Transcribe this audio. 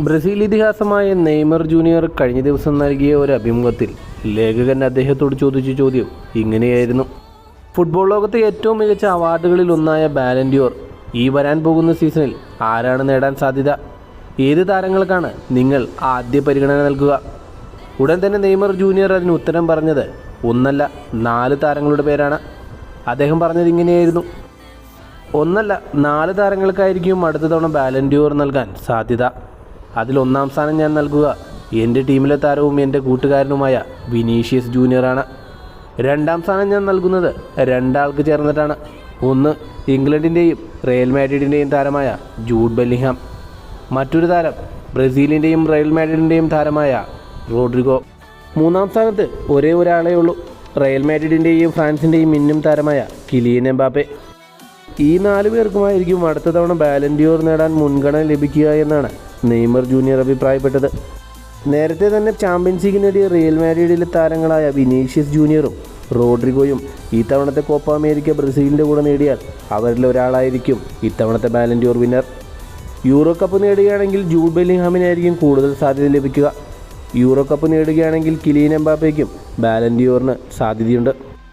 Brazil ഇതിഹാസമായ Neymar junior കഴിഞ്ഞ ദിവസം നൽകിയ ഒരു അഭിമുഖത്തിൽ ലേഖകൻ അദ്ദേഹത്തോട് ചോദിച്ച ചോദ്യം ഇങ്ങനെയായിരുന്നു. ഫുട്ബോൾ ലോകത്തെ ഏറ്റവും മികച്ച അവാർഡുകളിൽ ഒന്നായ ബാലൻഡ്യോർ ഈ വരാൻ പോകുന്ന സീസണിൽ ആരാണ് നേടാൻ സാധ്യത? ഏത് താരങ്ങൾക്കാണ് നിങ്ങൾ ആദ്യ പരിഗണന നൽകുക? ഉടൻ തന്നെ നെയ്മർ ജൂനിയർ അതിന് ഉത്തരം പറഞ്ഞത് ഒന്നല്ല നാല് താരങ്ങളുടെ പേരാണ്. അദ്ദേഹം പറഞ്ഞത് ഇങ്ങനെയായിരുന്നു. ഒന്നല്ല നാല് താരങ്ങൾക്കായിരിക്കും അടുത്ത തവണ ബാലൻഡ്യൂർ നൽകാൻ സാധ്യത. അതിൽ ഒന്നാം സ്ഥാനം ഞാൻ നൽകുക. എന്റെ ടീമിലെ താരവും എന്റെ കൂട്ടുകാരനുമായ വിനീഷ്യസ് ജൂനിയറാണ് രണ്ടാം സ്ഥാനം ഞാൻ നൽകുന്നത് രണ്ടാൾക്ക് ചേർന്നിട്ടാണ്. ഒന്ന് ഇംഗ്ലണ്ടിന്റെയും റയൽ മാഡ്രിഡിന്റെയും താരമായ ജൂഡ് ബെല്ലിഹാം മറ്റൊരു താരം ബ്രസീലിന്റെയും റയൽ മാഡ്രിഡിന്റെയും താരമായ റോഡ്രിഗോ. മൂന്നാം സ്ഥാനത്ത് ഒരേ ഒരാളേ ഉള്ളൂ. റയൽ മാഡ്രിഡിന്റെയും ഫ്രാൻസിന്റെയും മിന്നും താരമായ കിലിയൻ എംബാപ്പെ. ഈ നാല് പേർക്കുമായിരിക്കും അടുത്ത തവണ ബാലൻഡിയോർ നേടാൻ മുൻഗണന ലഭിക്കുക എന്നാണ് നെയ്മർ ജൂനിയർ അഭിപ്രായപ്പെട്ടത്. നേരത്തെ തന്നെ ചാമ്പ്യൻസ് ലീഗ് നേടിയ റിയൽ മാഡ്രിഡിലെ താരങ്ങളായ വിനീഷ്യസ് ജൂനിയറും റോഡ്രിഗോയും ഈ തവണത്തെ കോപ്പ അമേരിക്ക ബ്രസീലിന്റെ കൂടെ നേടിയാൽ അവരിൽ ഒരാളായിരിക്കും ഇത്തവണത്തെ Ballon d'Or winner Euro Cup നേടുകയാണെങ്കിൽ Jude ബെല്ലിംഗ്ഹാമിനായിരിക്കും കൂടുതൽ സാധ്യത ലഭിക്കുക. യൂറോ കപ്പ് നേടുകയാണെങ്കിൽ കിലീൻ എംബാപ്പയ്ക്കും ബാലൻഡിയോറിന് സാധ്യതയുണ്ട്.